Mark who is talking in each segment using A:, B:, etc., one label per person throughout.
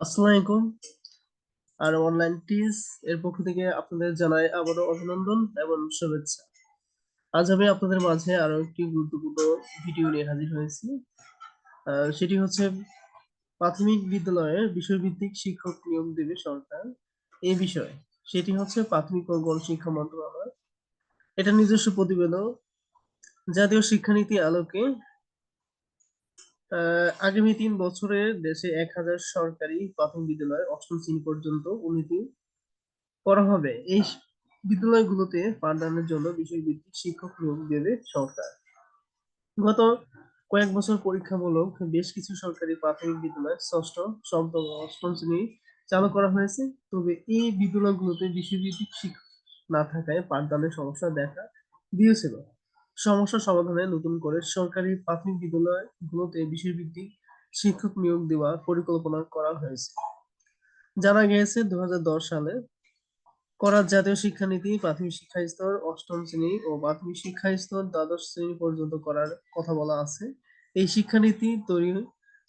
A: আসসালামু আর অনলাইন টিস এর পক্ষ থেকে আপনাদের জানাই আবারও অভিনন্দন এবং শুভেচ্ছা। আজ আমি আপনাদের মাঝে আরও একটি গুরুত্বপূর্ণ ভিডিও নিয়ে হাজির হয়েছি। সেটি হচ্ছে প্রাথমিক বিদ্যালয়ে বিষয়ভিত্তিক শিক্ষক নিয়োগ দেবে সরকার এই বিষয়ে। সেটি হচ্ছে প্রাথমিক ও গণশিক্ষা মন্ত্রণালয়। এটা নিজস্ব প্রতিবেদন। জাতীয় শিক্ষানীতি আলোকে আগামী তিন বছরে দেশে এক হাজার সরকারি প্রাথমিক বিদ্যালয় অষ্টম শ্রেণি পর্যন্ত উন্নতি করা হবে। এই বিদ্যালয়গুলোতে পাঠদানের জন্য বিষয়ভিত্তিক শিক্ষক নিয়োগ দেবে সরকার। গত কয়েক বছর পরীক্ষামূলক বেশ কিছু সরকারি প্রাথমিক বিদ্যালয় ষষ্ঠ, সপ্তম অষ্টম শ্রেণি চালু করা হয়েছে। তবে এই বিদ্যালয়গুলোতে বিষয়ভিত্তিক শিক্ষক না থাকায় পাঠদানের সমস্যা দেখা দিয়েছিল। সমস্যা সমাধানে নতুন করে সরকারি প্রাথমিক বিদ্যালয়গুলোতে বিষয়ভিত্তিক শিক্ষক নিয়োগ দেওয়ার পরিকল্পনা করা হয়েছে। জানা গিয়েছে দু সালে করার জাতীয় শিক্ষানীতি প্রাথমিক শিক্ষা স্তর অষ্টম শ্রেণি ও প্রাথমিক শিক্ষা স্তর দ্বাদশ শ্রেণি পর্যন্ত করার কথা বলা আছে। এই শিক্ষানীতি তৈরি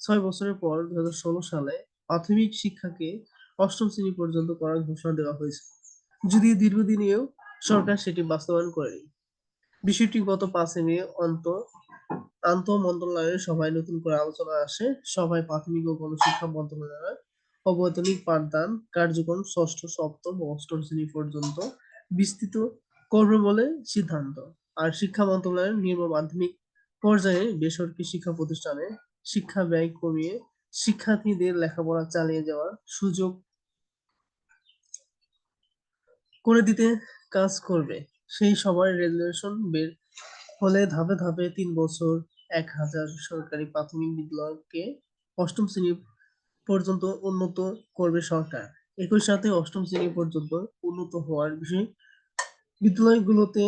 A: ছয় বছরের পর দু হাজার ষোলো সালে প্রাথমিক শিক্ষাকে অষ্টম শ্রেণি পর্যন্ত করার ঘোষণা দেওয়া হয়েছে। যদি দীর্ঘদিনেও সরকার সেটি বাস্তবায়ন করেনি। বিষয়টি গত পাঁচই মে অন্ত আন্ত মন্ত্রণালয়ের সভায় নতুন করে আলোচনা আসে। সভায় প্রাথমিক ও গণশিক্ষা মন্ত্রণালয় অবৈতনিক পাঠদান কার্যক্রম ষষ্ঠ, সপ্তম ও অষ্টম শ্রেণি পর্যন্ত বিস্তৃত করবে বলে সিদ্ধান্ত। আর শিক্ষা মন্ত্রণালয়ের নিম্ন মাধ্যমিক পর্যায়ে বেসরকারি শিক্ষা প্রতিষ্ঠানে শিক্ষা ব্যয় কমিয়ে শিক্ষার্থীদের লেখাপড়া চালিয়ে যাওয়ার সুযোগ করে দিতে কাজ করবে। সেই সময় রেজুলেশন বের হলে ধাপে ধাপে তিন বছর, এক হাজার সরকারি প্রাথমিক বিদ্যালয়কে অষ্টম শ্রেণি পর্যন্ত উন্নত করবে সরকার। একই সাথে অষ্টম শ্রেণি পর্যন্ত উন্নত হওয়ার বিষয়ে, বিদ্যালয়গুলোতে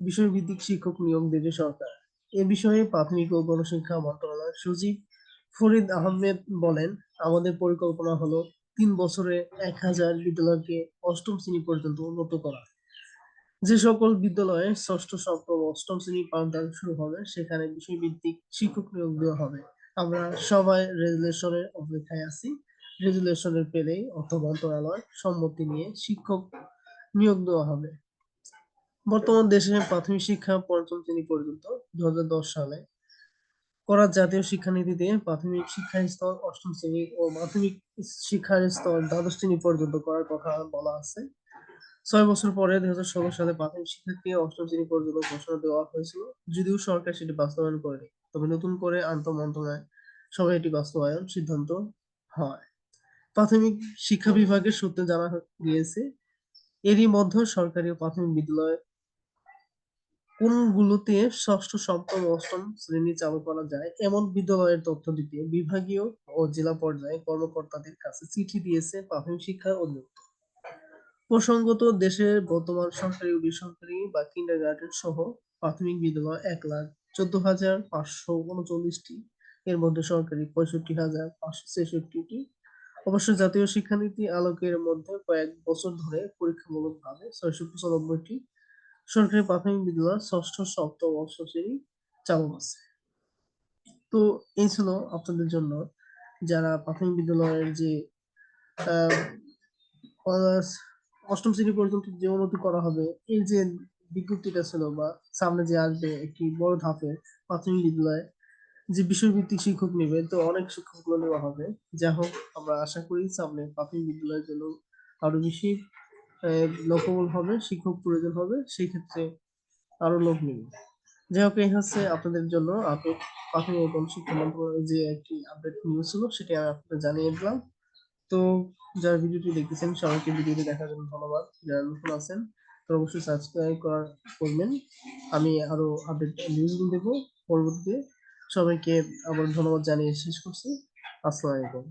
A: বিষয়ভিত্তিক শিক্ষক নিয়োগ দেবে সরকার। এ বিষয়ে প্রাথমিক ও গণশিক্ষা মন্ত্রণালয়ের সচিব ফরিদ আহমেদ বলেন, আমাদের পরিকল্পনা হলো তিন বছরে এক হাজার বিদ্যালয়কে অষ্টম শ্রেণি পর্যন্ত উন্নত করা। যে সকল বিদ্যালয়ে ষষ্ঠ, সপ্তম, অষ্টম শ্রেণি পাঠদান শুরু হবে, সেখানে বিষয়ভিত্তিক শিক্ষক নিয়োগ দেওয়া হবে। আমরা সবাই রেজুলেশনের অপেক্ষায় আছি। রেজুলেশনের পেলেই অর্থ মন্ত্রণালয় সম্মতি নিয়ে শিক্ষক নিয়োগ দেওয়া হবে। বর্তমান দেশে প্রাথমিক শিক্ষা পঞ্চম শ্রেণি পর্যন্ত দু হাজার দশ সালে করা জাতীয় শিক্ষানীতিতে প্রাথমিক শিক্ষা স্তর অষ্টম শ্রেণি ও মাধ্যমিক শিক্ষার স্তর দ্বাদশ শ্রেণি পর্যন্ত করার কথা বলা আছে। ছয় বছর পরে দুই হাজার ষোলো সালে প্রাথমিক শিক্ষাকে অষ্টম শ্রেণি পর্যন্ত ঘোষণা দেওয়া হয়েছিল। যদিও সরকার সেটি বাস্তবায়ন করেনি, তবে নতুন করে আন্তঃ মন্ত্রণালয় সবাই এটি বাস্তবায়ন সিদ্ধান্ত হয়। প্রাথমিক শিক্ষা বিভাগের সূত্রে জানা গিয়েছে, এরই মধ্যে সরকারি প্রাথমিক বিদ্যালয় কোনগুলোতে ষষ্ঠ, সপ্তম, অষ্টম শ্রেণি চালু করা যায়, এমন বিদ্যালয়ের তথ্য দিতে বিভাগীয় ও জেলা পর্যায়ে কর্মকর্তাদের কাছে চিঠি দিয়েছে প্রাথমিক শিক্ষা অধিদপ্তর। প্রসঙ্গত দেশের বর্তমান সরকারি ও বেসরকারি বা কিন্ডারগার্টেন সহ প্রাথমিক বিদ্যালয় এক লাখ চোদ্দ হাজার পাঁচশো উনচল্লিশটি। এর মধ্যে সরকারি পঁয়ষট্টি হাজার পাঁচশো ছেষট্টিটি। অবশ্য জাতীয় শিক্ষানীতি আলোকের মধ্যে কয়েক বছর ধরে পরীক্ষামূলক ভাবে ছয়শো পঁচানব্বইটি। সরকারি প্রাথমিক বিদ্যালয় ষষ্ঠ সপ্তম অষ্টম শ্রেণি চালু আছে। তো এই ছিল আপনাদের জন্য যারা প্রাথমিক বিদ্যালয়ের যে আহ, অষ্টম শ্রেণি পর্যন্ত যে উন্নতি করা হবে, এই যে বিজ্ঞপ্তিটা ছিল বা সামনে যে আসবে একটি বড় ধাপে প্রাথমিক বিদ্যালয়ে, যে বিষয়ভিত্তিক শিক্ষক নেবে, তো অনেক শিক্ষকগুলো নেওয়া হবে। যা হোক, আমরা আশা করি সামনে প্রাথমিক বিদ্যালয়ের জন্য আরও বেশি লোকবল হবে, শিক্ষক প্রয়োজন হবে, সেই ক্ষেত্রে আরও লোক নেবে। যাই হোক, এই হচ্ছে আপনাদের জন্য আপডেট প্রাথমিক এবং শিক্ষা মন্ত্রণালয়ের যে একটি আপডেট নিউজ ছিল, সেটি আমি আপনাদের জানিয়ে দিলাম। তো যারা ভিডিওটি দেখতেছেন, সবাইকে ভিডিওটি দেখার জন্য ধন্যবাদ। যারা নতুন আছেন তো অবশ্যই সাবস্ক্রাইব করার করবেন। আমি আরও আপডেট নিউজগুলো দেবো পরবর্তীতে। সবাইকে আবার ধন্যবাদ জানিয়ে শেষ করছি। আসসালামু আলাইকুম।